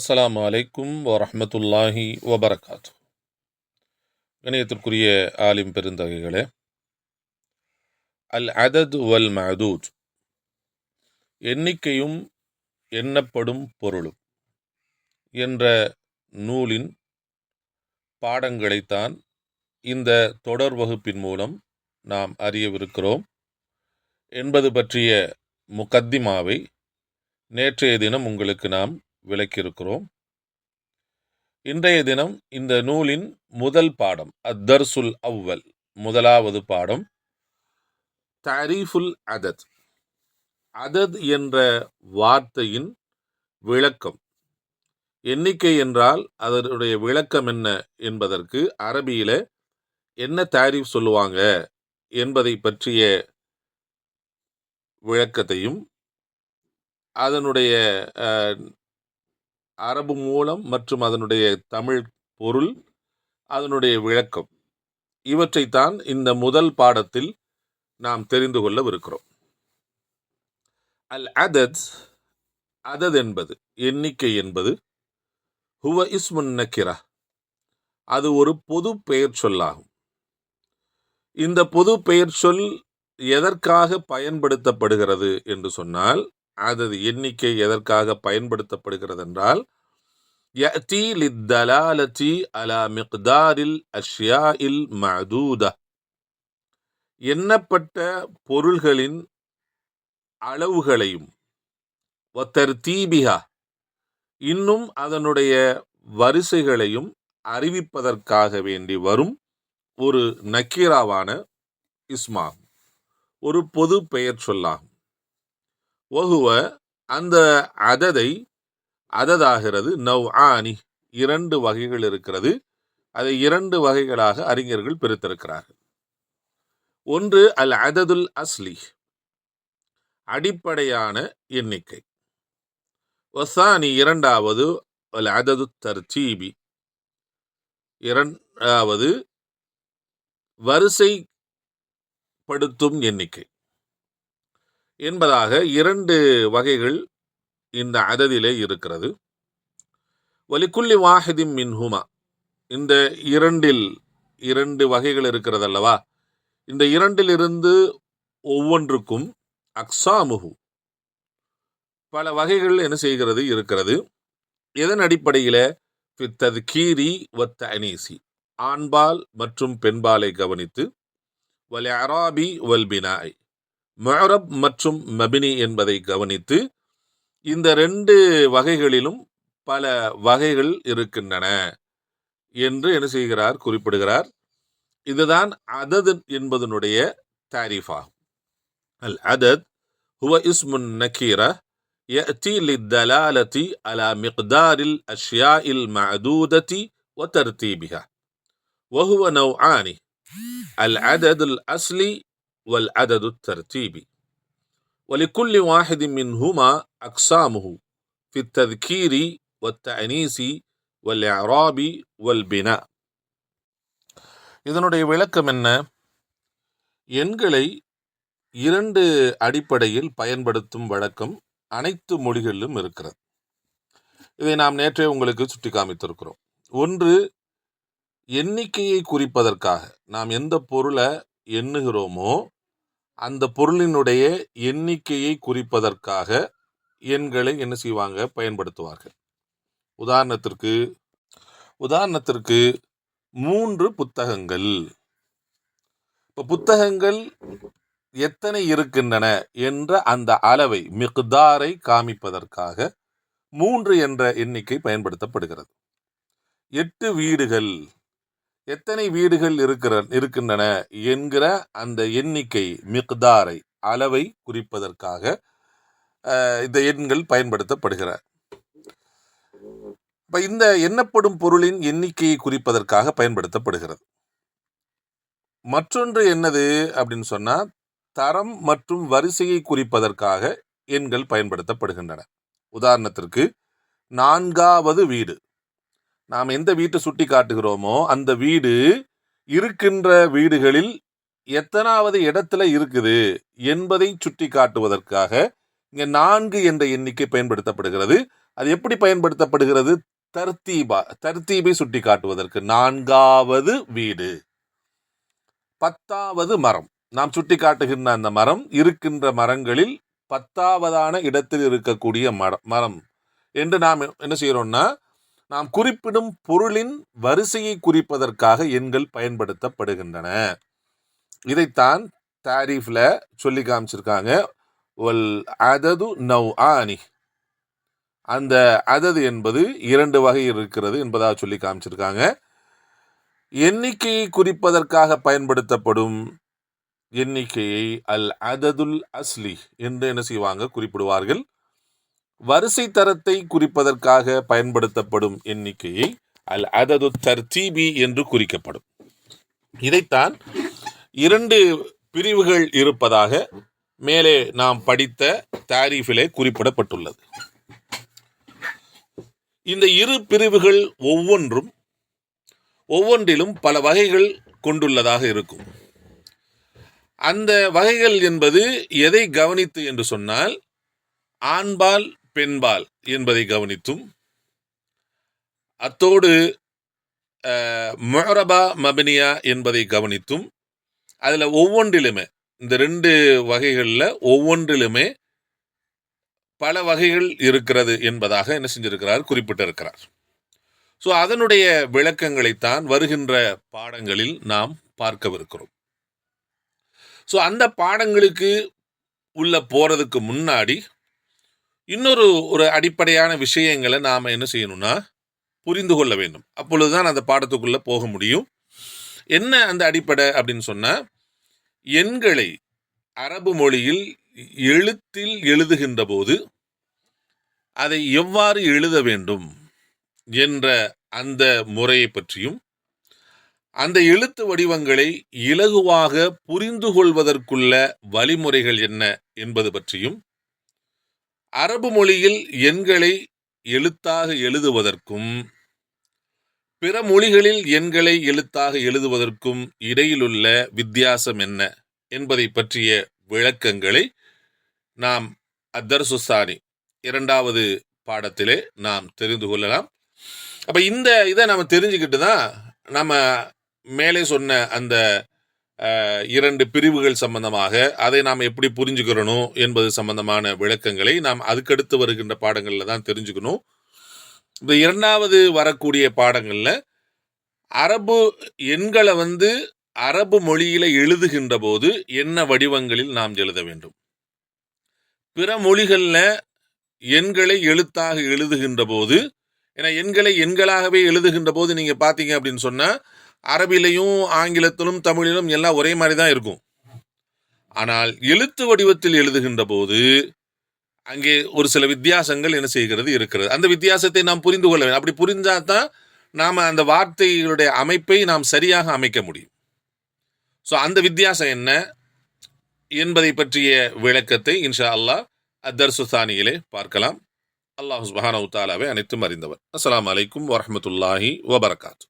அஸ்லாம் வலைக்கும் வரமத்துல்லாஹி வபரகாத்து கணியத்திற்குரிய ஆலிம் பெருந்தகைகளே அல் அதத் வல் மதூத் எண்ணிக்கையும் எண்ணப்படும் பொருளும் என்ற நூலின் பாடங்களைத்தான் இந்த தொடர் வகுப்பின் மூலம் நாம் அறியவிருக்கிறோம். என்பது பற்றிய முகத்திமாவை நேற்றைய தினம் உங்களுக்கு நாம் விளக்கியிருக்கிறோம். இன்றைய தினம் இந்த நூலின் முதல் பாடம் அத்தர்சுல் அவ்வல் முதலாவது பாடம் தரீஃபுல் அதத். அதத் என்ற வார்த்தையின் விளக்கம். எண்ணிக்கை என்றால் அதனுடைய விளக்கம் என்ன என்பதற்கு அரபியில என்ன தாரீஃப் சொல்லுவாங்க என்பதை பற்றிய விளக்கத்தையும் அதனுடைய அஹ், அரபு மூலம் மற்றும் அதனுடைய தமிழ் பொருள் அதனுடைய விளக்கம். இவற்றைத்தான் இந்த முதல் பாடத்தில் நாம் தெரிந்து கொள்ளவிருக்கிறோம். அல் அதத் அதத் என்பது எண்ணிக்கை என்பது ஹுவ இஸ்முன் நக்கிரா. அது ஒரு பொது பெயர் சொல்லாகும். இந்த பொது பெயர் சொல் எதற்காக பயன்படுத்தப்படுகிறது என்று சொன்னால் அதது எண்ணிக்கை எதற்காக பயன்படுத்தப்படுகிறது என்றால் يأتي للدلالة على مقدار الأشياء المعدودة எண்ணப்பட்ட பொருள்களின் அளவுகளையும் வத்தர்தீபிகா இன்னும் அதனுடைய வரிசைகளையும் அறிவிப்பதற்காக வேண்டி வரும் ஒரு நக்கீராவான இஸ்மாகும் ஒரு பொது பெயர் சொல்லாகும் வகுவ அந்த அததை அததாகிறது நவ் ஆனி இரண்டு வகைகள் இருக்கிறது. அதை இரண்டு வகைகளாக அறிஞர்கள் பிரித்திருக்கிறார்கள். ஒன்று அல் அததுல் அஸ்லி. அடிப்படையான எண்ணிக்கை. ஒசானி இரண்டாவது அல் அதது தர்ச்சீபி இரண்டாவது வரிசைப்படுத்தும் எண்ணிக்கை. என்பதாக இரண்டு வகைகள் இந்த அததிலே இருக்கிறது. வலிக்குள்ளி வாஹிதிம் மின்ஹுமா. இந்த இரண்டில் இரண்டு வகைகள் இருக்கிறது அல்லவா? இந்த இரண்டிலிருந்து ஒவ்வொன்றுக்கும் அக்ஸாமுஹு பல வகைகள் என்ன செய்கிறது இருக்கிறது. எதன் அடிப்படையில்? கீரி வத்த அனீசி ஆண்பால் மற்றும் பெண்பாலை கவனித்து வல் அராபி வல் பினாய். முஅரப் மற்றும் மபினி என்பதை கவனித்து இந்த ரெண்டு வகைகளிலும் பல வகைகள் இருக்கின்றன என்று என்ன செய்கிறார் குறிப்பிடுகிறார் இதுதான் அதது என்பதனுடைய தாரீஃப் ஆகும் அல் அதத் ஹுவ இஸ்முன் நக்கீரா يأتي للدلالة على مقدار الأشياء المعدودة وترتيبها وهو نوعان العدد الأصلي والعدد الترتيبي ولكل واحد منهما أقسامه في التذكير والتأنيس والإعراب والبناء இதனுடைய விளக்கம் என்ன எண்களை இரண்டு அடிப்படையில் பயன்படுத்தும் வழக்கம் அனைத்து மொழிகளிலும் இருக்கிறது இதை நாம் நேற்றே உங்களுக்கு சுட்டி காமித்திருக்கிறோம் ஒன்று எண்ணிக்கையை குறிப்பதற்காக நாம் எந்த பொருளை எண்ணுகிறோமோ அந்த பொருளினுடைய எண்ணிக்கையை குறிப்பதற்காக எண்களை என்ன செய்வாங்க? பயன்படுத்துவார்கள். உதாரணத்திற்கு உதாரணத்திற்கு மூன்று புத்தகங்கள். இப்போ புத்தகங்கள் எத்தனை இருக்கின்றன என்ற அந்த அளவை மிக்தாரை காமிப்பதற்காக மூன்று என்ற எண்ணிக்கை பயன்படுத்தப்படுகிறது. எட்டு வீடுகள். எத்தனை வீடுகள் இருக்கிற இருக்கின்றன என்கிற அந்த எண்ணிக்கை மிக்தாரை அளவை குறிப்பதற்காக இந்த எண்கள் பயன்படுத்தப்படுகிற இப்ப இந்த எண்ணப்படும் பொருளின் எண்ணிக்கையை குறிப்பதற்காக பயன்படுத்தப்படுகிறது. மற்றொன்று என்னது அப்படின்னு சொன்னா தரம் மற்றும் வரிசையை குறிப்பதற்காக எண்கள் பயன்படுத்தப்படுகின்றன. உதாரணத்திற்கு நான்காவது வீடு. நாம் எந்த வீட்டை சுட்டி காட்டுகிறோமோ அந்த வீடு இருக்கின்ற வீடுகளில் எத்தனாவது இடத்துல இருக்குது என்பதை சுட்டி காட்டுவதற்காக இங்கே நான்கு என்ற எண்ணிக்கை பயன்படுத்தப்படுகிறது. அது எப்படி பயன்படுத்தப்படுகிறது? தர்த்தீபா தர்த்தீபை சுட்டி காட்டுவதற்கு. நான்காவது வீடு. பத்தாவது மரம். நாம் சுட்டி காட்டுகின்ற அந்த மரம் இருக்கின்ற மரங்களில் பத்தாவதான இடத்தில் இருக்கக்கூடிய மரம் மரம். என்று நாம் என்ன செய்கிறோம்னா நாம் குறிப்பிடும் பொருளின் வரிசையை குறிப்பதற்காக எண்கள் பயன்படுத்தப்படுகின்றன. இதைத்தான் தாரீஃபில் சொல்லி காமிச்சிருக்காங்க. ஒல் அதது நவ் ஆனி அந்த அதது என்பது இரண்டு வகை இருக்கிறது என்பதாக சொல்லி காமிச்சிருக்காங்க. எண்ணிக்கையை குறிப்பதற்காக பயன்படுத்தப்படும் எண்ணிக்கையை அல் அததுல் அஸ்லி என்று என்ன செய்வாங்க? குறிப்பிடுவார்கள். வரிசை தரத்தை குறிப்பதற்காக பயன்படுத்தப்படும் எண்ணிக்கையை அல் அதது தர்தீபி என்று குறிக்கப்படும். இதைத்தான் இரண்டு பிரிவுகள் இருப்பதாக மேலே நாம் படித்த தாரீஃபிலே குறிப்பிடப்பட்டுள்ளது. இந்த இரு பிரிவுகள் ஒவ்வொன்றும் ஒவ்வொன்றிலும் பல வகைகள் கொண்டுள்ளதாக இருக்கும். அந்த வகைகள் என்பது எதை கவனித்து என்று சொன்னால் ஆண்பால் பெண்பால் என்பதை கவனித்தும் அத்தோடு மொரபா மபினியா என்பதை கவனித்தும் அதில் ஒவ்வொன்றிலுமே இந்த ரெண்டு வகைகளில் ஒவ்வொன்றிலுமே பல வகைகள் இருக்கிறது என்பதாக என்ன செஞ்சிருக்கிறார் குறிப்பிட்டிருக்கிறார். ஸோ அதனுடைய விளக்கங்களைத்தான் வருகின்ற பாடங்களில் நாம் பார்க்கவிருக்கிறோம். ஸோ அந்த பாடங்களுக்கு உள்ள போகிறதுக்கு முன்னாடி இன்னொரு ஒரு அடிப்படையான விஷயங்களை நாம் என்ன செய்யணும்னா புரிந்து கொள்ள வேண்டும். அப்பொழுதுதான் அந்த பாடத்துக்குள்ளே போக முடியும். என்ன அந்த அடிப்படை அப்படின்னு சொன்னால் எண்களை அரபு மொழியில் எழுத்தில் எழுதுகின்ற போது அதை எவ்வாறு எழுத வேண்டும் என்ற அந்த முறையை பற்றியும் அந்த எழுத்து வடிவங்களை இலகுவாக புரிந்து கொள்வதற்குள்ள வழிமுறைகள் என்ன என்பது பற்றியும் அரபு மொழியில் எண்களை எழுத்தாக எழுதுவதற்கும் பிற மொழிகளில் எண்களை எழுத்தாக எழுதுவதற்கும் இடையிலுள்ள வித்தியாசம் என்ன என்பதை பற்றிய விளக்கங்களை நாம் அத்தர்சுசானி இரண்டாவது பாடத்திலே நாம் தெரிந்து கொள்ளலாம். அப்போ இந்த இதை நம்ம தெரிஞ்சுக்கிட்டு தான் நம்ம மேலே சொன்ன அந்த இரண்டு பிரிவுகள் சம்பந்தமாக அதை நாம் எப்படி புரிஞ்சுக்கிறணும் என்பது சம்பந்தமான விளக்கங்களை நாம் அதுக்கடுத்து வருகின்ற பாடங்களில் தான் தெரிஞ்சுக்கணும். இந்த இரண்டாவது வரக்கூடிய பாடங்களில் அரபு எண்களை வந்து அரபு மொழியில எழுதுகின்ற போது என்ன வடிவங்களில் நாம் எழுத வேண்டும்? பிற மொழிகளில் எண்களை எழுத்தாக எழுதுகின்ற போது ஏன்னா எண்களை எண்களாகவே எழுதுகின்ற போது நீங்கள் பார்த்தீங்க அப்படின்னு சொன்னால் அரபிலையும் ஆங்கிலத்திலும் தமிழிலும் எல்லாம் ஒரே மாதிரி தான் இருக்கும். ஆனால் எழுத்து வடிவத்தில் எழுதுகின்ற போது அங்கே ஒரு சில வித்தியாசங்கள் என்ன செய்கிறது இருக்கிறது. அந்த வித்தியாசத்தை நாம் புரிந்து கொள்ள வேண்டும். அப்படி புரிஞ்சாதான் நாம் அந்த வார்த்தைகளுடைய அமைப்பை நாம் சரியாக அமைக்க முடியும். ஸோ அந்த வித்தியாசம் என்ன? என்பதை பற்றிய விளக்கத்தை இன்ஷா அல்லாஹ் அத்தர் சுசானியிலே பார்க்கலாம். அல்லாஹ் சுபஹானவு தாலாவை அனைத்தும் அறிந்தவர். அஸ்லாம் அலைக்கும் வரமத்துல்லாஹி வபரகாத்து.